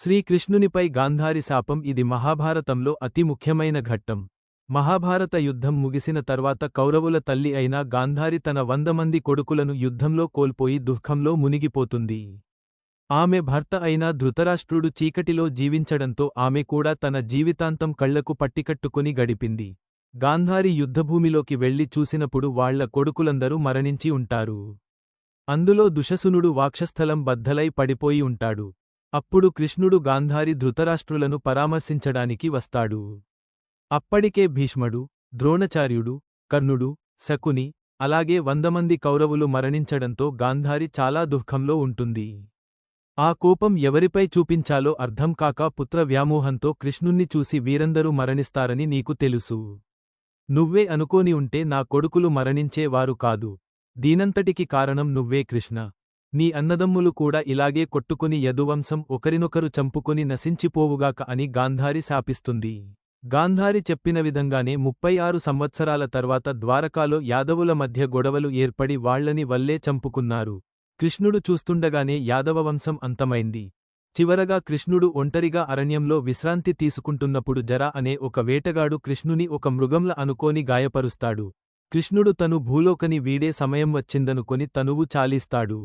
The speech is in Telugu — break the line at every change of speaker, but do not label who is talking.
శ్రీకృష్ణునిపై గాంధారి శాపం ఇది మహాభారతంలో అతి ముఖ్యమైన ఘట్టం. మహాభారత యుద్ధం ముగిసిన తర్వాత కౌరవుల తల్లి అయిన గాంధారి తన వంద మంది కొడుకులను యుద్ధంలో కోల్పోయి దుఃఖంలో మునిగిపోతుంది. ఆమె భర్త అయిన ధృతరాష్ట్రుడు చీకటిలో జీవించడంతో ఆమె కూడా తన జీవితాంతం కళ్ళకు పట్టికట్టుకుని గడిపింది. గాంధారి యుద్ధభూమిలోకి వెళ్ళి చూసినప్పుడు వాళ్ళ కొడుకులందరూ మరణించి ఉంటారు. అందులో దుషసునుడు వాక్షస్థలం బద్దలై పడిపోయి ఉంటాడు. అప్పుడు కృష్ణుడు గాంధారి ధృతరాష్ట్రులను పరామర్శించడానికి వస్తాడు. అప్పటికే భీష్మడు ద్రోణచార్యుడు కర్ణుడు శకుని అలాగే వందమంది కౌరవులు మరణించడంతో గాంధారి చాలా దుఃఖంలో ఉంటుంది. ఆ కోపం ఎవరిపై చూపించాలో అర్థం కాక పుత్ర వ్యామోహంతో కృష్ణుణ్ణి చూసి వీరందరూ మరణిస్తారని నీకు తెలుసు. నువ్వే అనుకోని ఉంటే నా కొడుకులు మరణించేవారు కాదు. దీనంతటికి కారణం నువ్వే కృష్ణ. నీ అన్నదమ్ములు కూడా ఇలాగే కొట్టుకుని యదువంశం ఒకరినొకరు చంపుకుని నశించిపోవుగాక అని గాంధారి శాపిస్తుంది. గాంధారి చెప్పిన విధంగానే ముప్పై ఆరు సంవత్సరాల తర్వాత ద్వారకాలో యాదవుల మధ్య గొడవలు ఏర్పడి వాళ్ళని వల్లే చంపుకున్నారు. కృష్ణుడు చూస్తుండగానే యాదవవంశం అంతమైంది. చివరగా కృష్ణుడు ఒంటరిగా అరణ్యంలో విశ్రాంతి తీసుకుంటున్నప్పుడు జర అనే ఒక వేటగాడు కృష్ణుని ఒక మృగంల అనుకోని గాయపరుస్తాడు. కృష్ణుడు తను భూలోకని వీడే సమయం వచ్చిందనుకొని తనువు చాలిస్తాడు.